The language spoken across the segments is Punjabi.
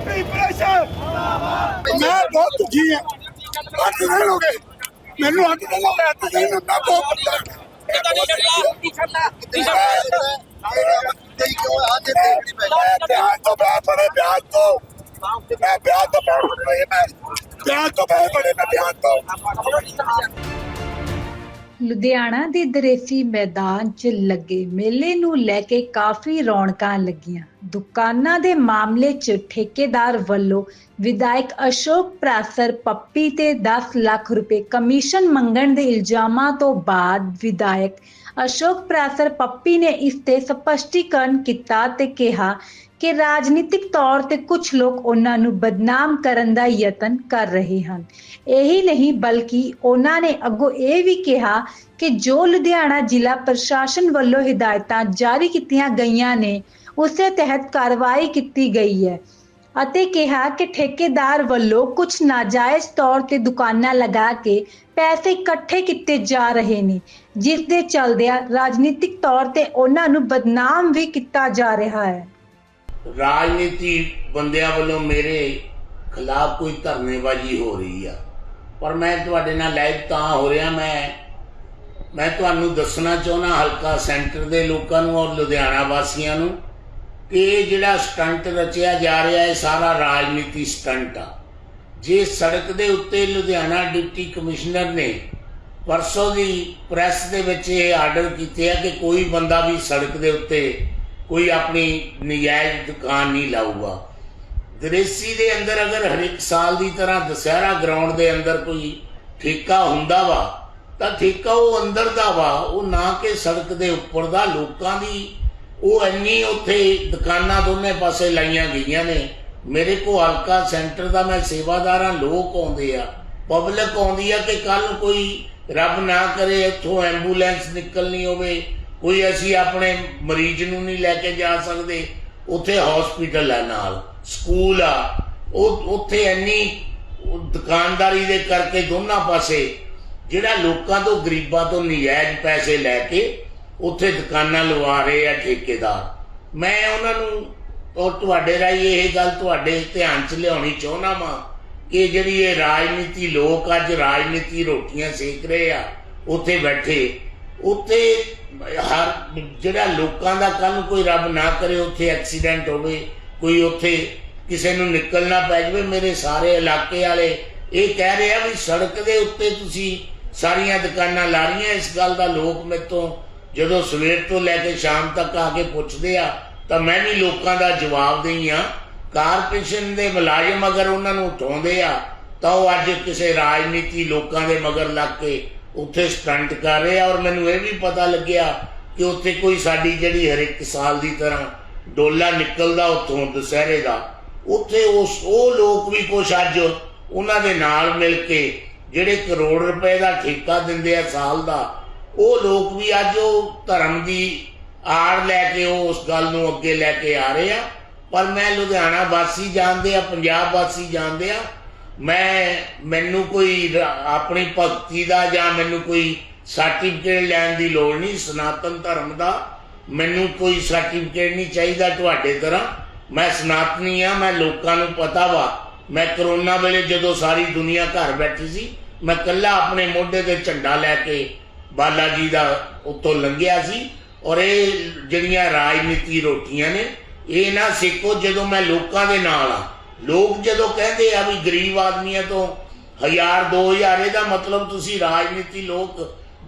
ਆਪਣੀ ਪ੍ਰੈਸ਼ਰ ਮੈਂ ਬਹੁਤ ਦੁਖੀ ਹਾਂ ਅੱਠ ਦਿਨ ਹੋ ਗਏ ਮੈਨੂੰ ਅੱਠ ਦਿਨ ਹੋ ਗਏ ਅੱਠ ਦਿਨ ਮੈਂ ਬਹੁਤ ਪਰੇਸ਼ਾਨ ਮੈਂ ਪਿਆਰ ਤੋਂ ਬਾਹਰ ਬੜੇ ਪਿਆਰ ਤੋਂ ਮੈਂ ਪਿਆਰ ਤੋਂ ਬਾਹਰ ਬੜੇ ਮੈਂ ਪਿਆਰ ਤੋਂ ਬਾਹਰ ਬੜੇ ਮੈਂ ਪਿਆਰ ਤੋਂ ਲੁਧਿਆਣਾ ਦੇ ਦਰੇਸੀ ਮੈਦਾਨ 'ਚ ਲੱਗੇ ਮੇਲੇ ਨੂੰ ਲੈ ਕੇ ਕਾਫੀ ਰੌਣਕਾਂ ਲੱਗੀਆਂ। ਦੁਕਾਨਾਂ ਦੇ ਮਾਮਲੇ 'ਚ ਠੇਕੇਦਾਰ ਵੱਲੋਂ ਵਿਧਾਇਕ ਅਸ਼ੋਕ ਪ੍ਰਾਸਰ ਪੱਪੀ ਤੇ 10 ਲੱਖ ਰੁਪਏ ਕਮਿਸ਼ਨ ਮੰਗਣ ਦੇ ਇਲਜ਼ਾਮਾਂ ਤੋਂ ਬਾਅਦ ਵਿਧਾਇਕ ਅਸ਼ੋਕ ਪ੍ਰਾਸਰ ਪੱਪੀ ਨੇ ਇਸ ਤੇ ਸਪਸ਼ਟੀਕਰਨ ਕੀਤਾ ਤੇ ਕਿਹਾ ਕਿ ਰਾਜਨੀਤਿਕ ਤੌਰ ਤੇ ਕੁਝ ਲੋਕ ਉਹਨਾਂ ਨੂੰ ਬਦਨਾਮ ਕਰਨ ਦਾ ਯਤਨ ਕਰ ਰਹੇ ਹਨ। ਇਹੀ ਨਹੀਂ, ਬਲਕਿ ਉਹਨਾਂ ਨੇ ਅੱਗੋਂ ਇਹ ਵੀ ਕਿਹਾ ਕਿ ਜੋ ਲੁਧਿਆਣਾ ਜ਼ਿਲ੍ਹਾ ਪ੍ਰਸ਼ਾਸਨ ਵੱਲੋਂ ਹਦਾਇਤਾਂ ਜਾਰੀ ਕੀਤੀਆਂ ਗਈਆਂ ਨੇ, ਉਸੇ ਤਹਿਤ ਕਾਰਵਾਈ ਕੀਤੀ ਗਈ ਹੈ ਅਤੇ ਕਿਹਾ ਕਿ ਠੇਕੇਦਾਰ ਵੱਲੋਂ ਕੁਝ ਨਾਜਾਇਜ਼ ਤੌਰ ਤੇ ਦੁਕਾਨਾਂ ਲਗਾ ਕੇ ਪੈਸੇ ਇਕੱਠੇ ਕੀਤੇ ਜਾ ਰਹੇ ਨੇ, ਜਿਸ ਦੇ ਚਲਦਿਆਂ ਰਾਜਨੀਤਿਕ ਤੌਰ ਤੇ ਉਹਨਾਂ ਨੂੰ ਬਦਨਾਮ ਵੀ ਕੀਤਾ ਜਾ ਰਿਹਾ ਹੈ। ਰਾਜਨੀਤੀ ਬੰਦਿਆਂ ਵੱਲੋਂ ਮੇਰੇ ਖਿਲਾਫ ਕੋਈ ਧਰਨੇਬਾਜ਼ੀ ਹੋ ਰਹੀ ਆ। ਪਰ ਮੈਂ ਤੁਹਾਡੇ ਨਾਲ ਲਾਈਵ ਤਾਂ ਹੋ ਰਿਹਾ, ਮੈਂ ਮੈਂ ਤੁਹਾਨੂੰ ਦੱਸਣਾ ਚਾਹੁੰਦਾ ਹਲਕਾ ਸੈਂਟਰ ਦੇ ਲੋਕਾਂ ਨੂੰ ਔਰ ਲੁਧਿਆਣਾ ਵਾਸੀਆਂ ਨੂੰ ਕਿ ਇਹ ਜਿਹੜਾ ਸਟੰਟ ਰਚਿਆ ਜਾ ਰਿਹਾ ਹੈ ਸਾਰਾ ਰਾਜਨੀਤੀ ਸਟੰਟ ਆ। ਜੇ ਸੜਕ ਦੇ ਉੱਤੇ ਲੁਧਿਆਣਾ ਡਿਪਟੀ ਕਮਿਸ਼ਨਰ ਨੇ ਪਰਸੋਂ ਦੀ ਪ੍ਰੈਸ ਦੇ ਵਿੱਚ ਇਹ ਆਰਡਰ ਕੀਤੇ ਆ ਕਿ ਕੋਈ ਬੰਦਾ ਵੀ ਸੜਕ ਦੇ ਉੱਤੇ ਕੋਈ ਆਪਣੀ ਨਜਾਇਜ਼ ਦੁਕਾਨ ਨਹੀਂ ਲਾਊਗਾ। ਦ੍ਰਿਸ਼ੀ ਦੇ ਅੰਦਰ ਅਗਰ ਹਰ ਇੱਕ ਸਾਲ ਦੀ ਤਰ੍ਹਾਂ ਦੁਸਹਿਰਾ ਗਰਾਊਂਡ ਦੇ ਅੰਦਰ ਕੋਈ ਠੇਕਾ ਹੁੰਦਾ ਵਾ, ਤਾਂ ਠੇਕਾ ਉਹ ਅੰਦਰ ਦਾ ਵਾ, ਉਹ ਨਾ ਕਿ ਸੜਕ ਦੇ ਉੱਪਰ ਦਾ, ਲੋਕਾਂ ਦੀ ਉਹ ਇੰਨੀ ਉੱਥੇ ਦੁਕਾਨਾਂ ਦੋਨੇ ਪਾਸੇ ਲਾਈਆਂ ਗਈਆਂ ਨੇ। ਮੇਰੇ ਕੋ ਹਲਕਾ ਸੈਂਟਰ ਦਾ ਮੈਂ ਸੇਵਾਦਾਰਾਂ ਲੋਕ ਆਉਂਦੇ ਆ, ਪਬਲਿਕ ਆਉਂਦੀ ਆ ਕਿ ਕੱਲ ਕੋਈ ਰੱਬ ਨਾ ਕਰੇ, ਇੱਥੋਂ ਐਂਬੂਲੈਂਸ ਨਿਕਲਣੀ ਹੋਵੇ ਕੋਈ ਅਸੀਂ ਆਪਣੇ ਮਰੀਜ਼ ਨੂੰ ਨਹੀਂ ਲੈ ਕੇ ਜਾ ਸਕਦੇ, ਉੱਥੇ ਹਸਪੀਟਲ ਹੈ ਨਾਲ ਸਕੂਲ ਆ। ਉਹ ਉੱਥੇ ਇੰਨੀ ਦੁਕਾਨਦਾਰੀ ਦੇ ਕਰਕੇ ਦੋਨਾਂ ਪਾਸੇ ਜਿਹੜਾ ਲੋਕਾਂ ਤੋਂ, ਗਰੀਬਾਂ ਤੋਂ ਨਜਾਇਜ਼ ਪੈਸੇ ਲੈ ਕੇ ਉੱਥੇ ਦੁਕਾਨਾਂ ਲਵਾ ਰਹੇ ਆ ਠੇਕੇਦਾਰ। ਮੈਂ ਉਹਨਾਂ ਨੂੰ ਔਰ ਤੁਹਾਡੇ ਰਾਹੀਂ ਇਹ ਗੱਲ ਤੁਹਾਡੇ ਧਿਆਨ 'ਚ ਲਿਆਉਣੀ ਚਾਹੁੰਦਾ ਵਾਂ ਕਿ ਜਿਹੜੀ ਇਹ ਰਾਜਨੀਤੀ, ਲੋਕ ਅੱਜ ਰਾਜਨੀਤੀ ਰੋਟੀਆਂ ਸੇਕ ਰਹੇ ਆ, ਉੱਥੇ ਬੈਠੇ, ਉੱਥੇ ਹਰ ਜਿਹੜਾ ਲੋਕਾਂ ਦਾ ਕੱਲ ਨੂੰ ਕੋਈ ਰੱਬ ਨਾ ਕਰੇ, ਉੱਥੇ ਐਕਸੀਡੈਂਟ ਹੋਵੇ, ਕੋਈ ਉੱਥੇ ਕਿਸੇ ਨੂੰ ਨਿਕਲਣਾ ਪੈ ਜਾਵੇ, ਮੇਰੇ ਸਾਰੇ ਇਲਾਕੇ ਵਾਲੇ ਇਹ ਕਹਿ ਰਹੇ ਆ ਵੀ ਸੜਕ ਦੇ ਉੱਤੇ ਤੁਸੀਂ ਸਾਰੀਆਂ ਦੁਕਾਨਾਂ ਲਾ ਰਹੀਆਂ, ਇਸ ਗੱਲ ਦਾ ਲੋਕ ਮੇਤੋਂ ਜਦੋਂ ਸਵੇਰ ਤੋਂ ਲੈ ਕੇ ਸ਼ਾਮ ਤੱਕ ਆ ਕੇ ਪੁੱਛਦੇ ਆ, ਤਾਂ ਮੈਂ ਵੀ ਲੋਕਾਂ ਦਾ ਜਵਾਬ ਦੇਈ ਆ ਕਾਰਪੋਰੇਸ਼ਨ ਦੇ ਮੁਲਾਜ਼ਮ ਅਗਰ ਉਹਨਾਂ ਨੂੰ ਉਠਾਉਂਦੇ ਆ, ਤਾਂ ਉਹ ਅੱਜ ਕਿਸੇ ਰਾਜਨੀਤੀ ਲੋਕਾਂ ਦੇ ਮਗਰ ਲੱਗ ਕੇ ਉੱਥੇ ਸਟੰਟ ਕਰ ਰਹੇ ਔਰ ਮੈਨੂੰ ਇਹ ਵੀ ਪਤਾ ਲੱਗਿਆ ਕਿ ਉੱਥੇ ਕੋਈ ਸਾਡੀ ਜਿਹੜੀ ਹਰ ਇੱਕ ਸਾਲ ਦੀ ਤਰ੍ਹਾਂ ਡੋਲਾ ਨਿਕਲਦਾ ਉੱਥੋਂ ਦੁਸਹਿਰੇ ਦਾ, ਉੱਥੇ ਉਸ ਉਹ ਲੋਕ ਵੀ ਕੁਛ ਅੱਜ ਉਹਨਾਂ ਦੇ ਨਾਲ ਮਿਲ ਕੇ ਜਿਹੜੇ ਕਰੋੜ ਰੁਪਏ ਦਾ ਠੇਕਾ ਦਿੰਦੇ ਆ ਸਾਲ ਦਾ, ਉਹ ਲੋਕ ਵੀ ਅੱਜ ਉਹ ਧਰਮ ਦੀ ਆੜ ਲੈ ਕੇ ਉਹ ਉਸ ਗੱਲ ਨੂੰ ਅੱਗੇ ਲੈ ਕੇ ਆ ਰਹੇ ਆ। ਪਰ ਮੈਂ ਲੁਧਿਆਣਾ ਵਾਸੀ ਜਾਣਦੇ ਆ, ਪੰਜਾਬ ਵਾਸੀ ਜਾਣਦੇ ਆ ਮੈਂ, ਮੈਨੂੰ ਕੋਈ ਆਪਣੀ ਭਗਤੀ ਦਾ ਜਾਂ ਮੈਨੂੰ ਕੋਈ ਸਰਟੀਫਿਕੇਟ ਲੈਣ ਦੀ ਲੋੜ ਨਹੀਂ, ਸਨਾਤਨ ਧਰਮ ਦਾ। ਮੈਨੂੰ ਕੋਈ ਸਰਟੀਫਿਕੇਟ ਨਹੀਂ ਚਾਹੀਦਾ ਤੁਹਾਡੇ ਤਰ੍ਹਾਂ। ਮੈਂ ਸਨਾਤਨੀ ਆ, ਮੈਂ ਲੋਕਾਂ ਨੂੰ ਪਤਾ ਵਾ। ਮੈਂ ਕਰੋਨਾ ਵੇਲੇ ਜਦੋਂ ਸਾਰੀ ਦੁਨੀਆ ਘਰ ਬੈਠੀ ਸੀ, ਮੈਂ ਇਕੱਲਾ ਆਪਣੇ ਮੋਢੇ ਤੇ ਝੰਡਾ ਲੈ ਕੇ ਬਾਲਾ ਜੀ ਦਾ ਉੱਤੋਂ ਲੰਘਿਆ ਸੀ। ਔਰ ਇਹ ਜਿਹੜੀਆਂ ਰਾਜਨੀਤੀ ਰੋਟੀਆਂ ਨੇ, ਇਹ ਨਾ ਸਿੱਖੋ ਜਦੋਂ ਮੈਂ ਲੋਕਾਂ ਦੇ ਨਾਲ ਆ। ਲੋਕ ਜਦੋਂ ਕਹਿੰਦੇ ਆ ਵੀ ਗਰੀਬ ਆਦਮੀਆਂ ਤੋਂ ਹਜ਼ਾਰ 2000 ਇਹਦਾ ਮਤਲਬ ਤੁਸੀਂ ਰਾਜਨੀਤੀ ਲੋਕ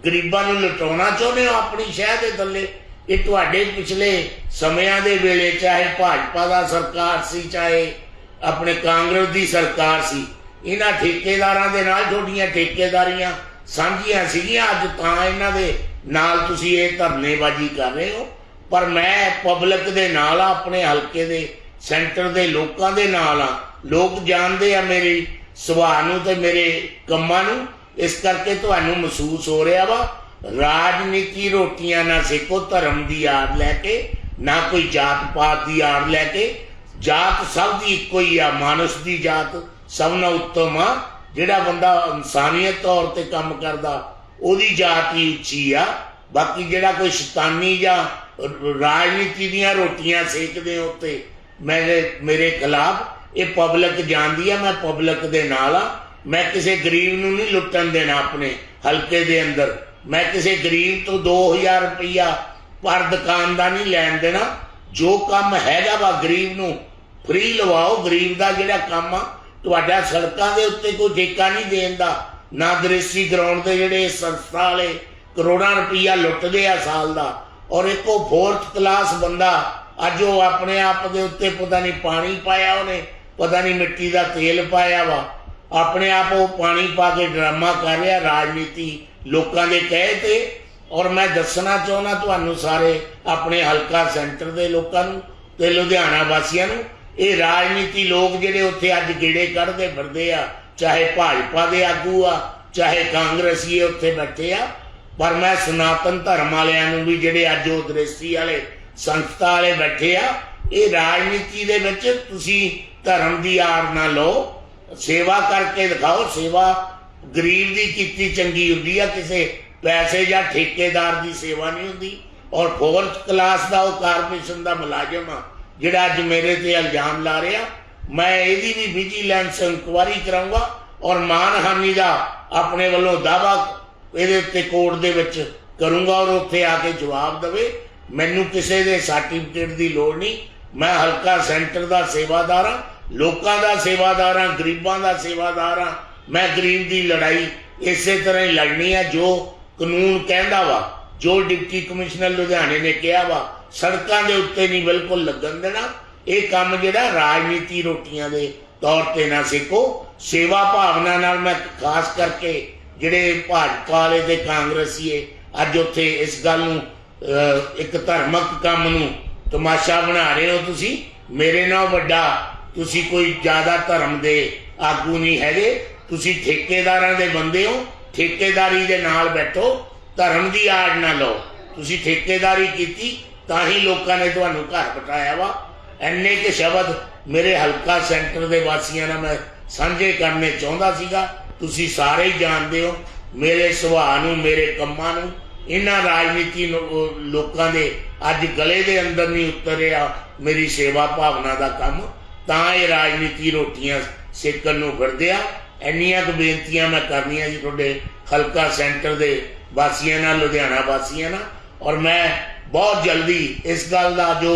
ਗਰੀਬਾਂ ਨੂੰ ਲੁਟਾਉਣਾ ਚਾਹੁੰਦੇ ਹੋ ਆਪਣੀ ਸ਼ਹਿ ਦੇ ਥੱਲੇ। ਇਹ ਤੁਹਾਡੇ ਪਿਛਲੇ ਸਮਿਆਂ ਦੇ ਵੇਲੇ ਚਾਹੇ ਭਾਜਪਾ ਦਾ ਸਰਕਾਰ ਸੀ, ਚਾਹੇ ਆਪਣੇ ਕਾਂਗਰਸ ਦੀ ਸਰਕਾਰ ਸੀ, ਇਹਨਾਂ ਠੇਕੇਦਾਰਾਂ ਦੇ ਨਾਲ ਤੁਹਾਡੀਆਂ ਠੇਕੇਦਾਰੀਆਂ ਸਾਂਝੀਆਂ ਸੀਗੀਆਂ। ਅੱਜ ਤਾਂ ਇਹਨਾਂ ਦੇ ਨਾਲ ਤੁਸੀਂ ਇਹ ਧਰਨੇਬਾਜ਼ੀ ਕਰ ਰਹੇ ਹੋ। ਪਰ ਮੈਂ ਪਬਲਿਕ ਦੇ ਨਾਲ ਆਪਣੇ ਹਲਕੇ ਦੇ ਸੈਂਟਰ ਦੇ ਲੋਕਾਂ ਦੇ ਨਾਲ ਆ। ਲੋਕ ਜਾਣਦੇ ਆ ਮੇਰੀ ਸੁਭਾਅ ਨੂੰ ਤੇ ਮੇਰੇ ਕੰਮਾਂ ਨੂੰ। ਇਸ ਕਰਕੇ ਤੁਹਾਨੂੰ ਮਹਿਸੂਸ ਹੋ ਰਿਹਾ ਵਾ, ਰਾਜਨੀਤੀ ਰੋਟੀਆਂ ਨਾ ਸਿੱਖੋ ਧਰਮ ਦੀ ਆੜ ਲੈ ਕੇ, ਨਾ ਕੋਈ ਜਾਤ ਪਾਤ ਦੀ ਆੜ ਲੈ ਕੇ। ਜਾਤ ਸਭ ਦੀ ਇੱਕੋ ਹੀ ਆ, ਮਾਨਸ ਦੀ ਜਾਤ ਸਭ ਨਾਲ ਉੱਤਮ ਆ। ਜਿਹੜਾ ਬੰਦਾ ਇਨਸਾਨੀਅਤ ਤੌਰ ਤੇ ਕੰਮ ਕਰਦਾ, ਉਹਦੀ ਜਾਤ ਹੀ ਉੱਚੀ ਆ। ਬਾਕੀ ਜਿਹੜਾ ਕੋਈ ਸ਼ੈਤਾਨੀ ਜਾਂ ਰਾਜਨੀਤੀ ਦੀਆਂ ਰੋਟੀਆਂ ਸੇਕਦੇ ਹੋ ਉੱਤੇ ਮੇਰੇ ਮੇਰੇ ਖਿਲਾਫ ਇਹ ਪਬਲਿਕ ਜਾਣਦੀ ਆ, ਮੈਂ ਪਬਲਿਕ ਦੇ ਨਾਲ ਆ। ਮੈਂ ਕਿਸੇ ਗਰੀਬ ਨੂੰ ਨਹੀਂ ਲੁੱਟਣ ਦੇਣਾ ਆਪਣੇ ਹਲਕੇ ਦੇ ਅੰਦਰ। ਮੈਂ ਕਿਸੇ ਗਰੀਬ ਤੋਂ 2000 ਰੁਪਈਆ ਪਰ ਦੁਕਾਨ ਦਾ ਨਹੀਂ ਲੈਣ ਦੇਣਾ। ਜੋ ਕੰਮ ਹੈਗਾ ਵਾ ਗਰੀਬ ਨੂੰ ਫ੍ਰੀ ਲਵਾਓ। ਗਰੀਬ ਦਾ ਜਿਹੜਾ ਕੰਮ ਆ, ਤੁਹਾਡਾ ਸੜਕਾਂ ਦੇ ਉੱਤੇ ਕੋਈ ਠੇਕਾ ਨਹੀਂ ਦੇਣ ਦਾ। ਨਾ ਦ੍ਰਿਸ਼ੀ ਗਰਾਊਂਡ ਦੇ ਜਿਹੜੇ ਸੰਸਥਾ ਵਾਲੇ ਕਰੋੜਾਂ ਰੁਪਈਆ ਲੁੱਟਦੇ ਆ ਸਾਲ ਦਾ। ਔਰ ਇੱਕੋ ਫੋਰਥ ਕਲਾਸ ਬੰਦਾ ਅੱਜ ਉਹ ਆਪਣੇ ਆਪ ਦੇ ਉੱਤੇ ਪਤਾ ਨਹੀਂ ਪਾਣੀ ਪਾਇਆ ਉਹਨੇ, ਪਤਾ ਨਹੀਂ ਮਿੱਟੀ ਦਾ ਤੇਲ ਪਾਇਆ ਵਾ। ਆਪਣੇ ਆਪ ਉਹ ਪਾਣੀ ਪਾ ਕੇ ਡਰਾਮਾ ਕਰ ਰਿਹਾ ਰਾਜਨੀਤੀ ਲੋਕਾਂ ਦੇ ਕਹੇ ਤੇ। ਔਰ ਮੈਂ ਦੱਸਣਾ ਚਾਹੁੰਦਾ ਤੁਹਾਨੂੰ ਸਾਰੇ ਆਪਣੇ ਹਲਕਾ ਸੈਂਟਰ ਦੇ ਲੋਕਾਂ ਨੂੰ ਤੇ ਲੁਧਿਆਣਾ ਵਾਸੀਆਂ ਨੂੰ, ਇਹ ਰਾਜਨੀਤੀ ਲੋਕ ਜਿਹੜੇ ਉੱਥੇ ਅੱਜ ਗੇੜੇ ਕੱਢਦੇ ਫਿਰਦੇ ਆ, ਚਾਹੇ ਭਾਜਪਾ ਦੇ ਆਗੂ ਆ, ਚਾਹੇ ਕਾਂਗਰਸੀ ਉੱਥੇ ਬੈਠੇ ਆ। ਪਰ ਮੈਂ ਸਨਾਤਨ ਧਰਮ ਵਾਲਿਆਂ ਨੂੰ ਵੀ ਜਿਹੜੇ ਅੱਜ ਉਹ ਦ੍ਰਿਸ਼ਟੀ ਵਾਲੇ ਸੰਸਥਾ ਵਾਲੇ ਬੈਠੇ ਆ, ਇਹ ਰਾਜਨੀਤੀ ਦੇ ਵਿੱਚ ਤੁਸੀਂ ਧਰਮ ਦੀ ਆੜ ਨਾ ਲਓ। ਸੇਵਾ ਕਰਕੇ ਦਿਖਾਓ, ਸੇਵਾ ਗਰੀਬ ਦੀ ਕੀਤੀ ਚੰਗੀ ਹੁੰਦੀ ਆ, ਕਿਸੇ ਪੈਸੇ ਜਾਂ ਠੇਕੇਦਾਰ ਦੀ ਸੇਵਾ ਨਹੀਂ ਹੁੰਦੀ। ਔਰ ਫੋਰਥ ਕਲਾਸ ਦਾ ਉਹ ਕਾਰਪੋਰੇਸ਼ਨ ਦਾ ਮੁਲਾਜ਼ਮ ਆ, ਜਿਹੜਾ ਅੱਜ ਮੇਰੇ ਤੇ ਇਲਜ਼ਾਮ ਲਾ ਰਿਹਾ। ਮੈਂ ਇਹਦੀ ਵੀ ਵਿਜੀਲੈਂਸ ਇਨਕੁਆਰੀ ਕਰਾਂਗਾ ਔਰ ਮਾਨਹਾਨੀ ਦਾ ਆਪਣੇ ਵੱਲੋਂ ਦਾਵਾ ਇਹਦੇ ਉੱਤੇ ਕੋਰਟ ਦੇ ਵਿੱਚ ਕਰੂੰਗਾ ਔਰ ਉੱਥੇ ਆ ਕੇ ਜਵਾਬ ਦੇਵੇ। ਮੈਨੂੰ ਕਿਸੇ ਦੇ ਸਰਟੀਫਿਕੇਟ ਦੀ ਲੋੜ ਨਹੀਂ। ਮੈਂ ਹਲਕਾ ਸੈਂਟਰ ਦਾ ਸੇਵਾਦਾਰ ਹਾਂ, ਲੋਕਾਂ ਦਾ ਸੇਵਾਦਾਰ ਹਾਂ, ਗਰੀਬਾਂ ਦਾ ਸੇਵਾਦਾਰ ਹਾਂ। ਮੈਂ ਗਰੀਬ ਦੀ ਲੜਾਈ ਇਸੇ ਤਰ੍ਹਾਂ ਹੀ ਲੜਨੀ ਹੈ ਜੋ ਕਾਨੂੰਨ ਕਹਿੰਦਾ ਵਾ, ਜੋ ਡਿਪਟੀ ਕਮਿਸ਼ਨਰ ਲੁਧਿਆਣੇ ਨੇ ਕਿਹਾ ਵਾ, ਸੜਕਾਂ ਦੇ ਉੱਤੇ ਨਹੀਂ ਬਿਲਕੁਲ ਲੱਗਣ ਦੇਣਾ। ਇਹ ਕੰਮ ਜਿਹੜਾ ਰਾਜਨੀਤੀ ਰੋਟੀਆਂ ਦੇ ਤੌਰ ਤੇ ਨਾ ਸਿੱਖੋ। ਸੇਵਾ ਭਾਵਨਾ ਨਾਲ ਮੈਂ ਖਾਸ ਕਰਕੇ ਜਿਹੜੇ ਭਾਜਪਾ ਵਾਲੇ ਤੇ ਕਾਂਗਰਸੀਏ ਅੱਜ ਉੱਥੇ ਇਸ ਗੱਲ ਨੂੰ ਇੱਕ ਧਰਮਕ ਕੰਮ ਨੂੰ ਤਮਾਸ਼ਾ ਬਣਾ ਰਹੇ ਹੋ ਤੁਸੀਂ। ਮੇਰੇ ਨਾਲ ਵੱਡਾ ਤੁਸੀਂ ਕੋਈ ਜ਼ਿਆਦਾ ਧਰਮ ਦੇ ਆਗੂ ਨਹੀਂ ਹੈਗੇ। ਤੁਸੀਂ ਠੇਕੇਦਾਰਾਂ ਦੇ ਬੰਦੇ ਹੋ। ਠੇਕੇਦਾਰੀ ਦੇ ਨਾਲ ਬੈਠੋ। ਧਰਮ ਦੀ ਆੜ ਨਾ ਲਓ। ਤੁਸੀਂ ਠੇਕੇਦਾਰੀ ਕੀਤੀ ਤਾਂ ਹੀ ਲੋਕਾਂ ਨੇ ਤੁਹਾਨੂੰ ਘਰ ਬਿਠਾਇਆ ਵਾ। ਐਨੇ ਕਿ ਸ਼ਬਦ ਮੇਰੇ ਹਲਕਾ ਸੈਂਟਰ ਦੇ ਵਾਸੀਆਂ ਨਾਲ ਮੈਂ ਸਾਂਝੇ ਕਰਨੇ ਚਾਹੁੰਦਾ ਸੀਗਾ। ਤੁਸੀਂ ਸਾਰੇ ਹੀ ਜਾਣਦੇ ਹੋ। ਮੇਰੇ ਸੁਭਾਅ ਨੂੰ, ਮੇਰੇ ਕੰਮਾਂ ਨੂੰ ਇਹਨਾਂ ਰਾਜਨੀਤੀ ਲੋਕਾਂ ਦੇ ਅੱਜ ਗਲੇ ਦੇ ਅੰਦਰ ਨਹੀਂ ਉਤਰਿਆ ਮੇਰੀ ਸੇਵਾ ਭਾਵਨਾ ਦਾ ਕੰਮ, ਤਾਂ ਇਹ ਰਾਜਨੀਤੀ ਰੋਟੀਆਂ ਸੇਕਣ ਨੂੰ ਫਿਰਦੇ ਆ। ਇੰਨੀਆਂ ਕੁ ਬੇਨਤੀਆਂ ਮੈਂ ਕਰਨੀਆਂ ਜੀ ਤੁਹਾਡੇ ਹਲਕਾ ਸੈਂਟਰ ਦੇ ਵਾਸੀਆਂ ਨਾਲ, ਲੁਧਿਆਣਾ ਵਾਸੀਆਂ ਨਾਲ, ਔਰ ਮੈਂ ਬਹੁਤ ਜਲਦੀ ਇਸ ਗੱਲ ਦਾ ਜੋ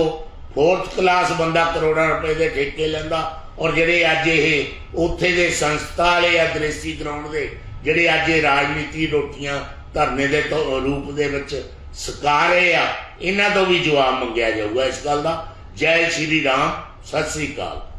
ਫੋਰਥ ਕਲਾਸ ਬੰਦਾ ਕਰੋੜਾਂ ਰੁਪਏ ਦੇ ਠੇਕੇ ਲੈਂਦਾ, ਔਰ ਜਿਹੜੇ ਅੱਜ ਇਹ ਉੱਥੇ ਦੇ ਸੰਸਥਾ ਵਾਲੇ ਆ ਦ੍ਰਿਸ਼ਟੀ ਗਰਾਊਂਡ ਦੇ, ਜਿਹੜੇ ਅੱਜ ਇਹ ਰਾਜਨੀਤੀ ਰੋਟੀਆਂ ਧਰਨੇ ਦੇ ਰੂਪ ਦੇ ਵਿੱਚ ਸਕਾ ਰਹੇ ਆ। ਇਹਨਾਂ ਤੋਂ ਵੀ ਜਵਾਬ ਮੰਗਿਆ ਜਾਊਗਾ ਇਸ ਗੱਲ ਦਾ। ਜੈ ਸ਼੍ਰੀ ਰਾਮ, ਸਤਿ ਸ੍ਰੀ ਅਕਾਲ।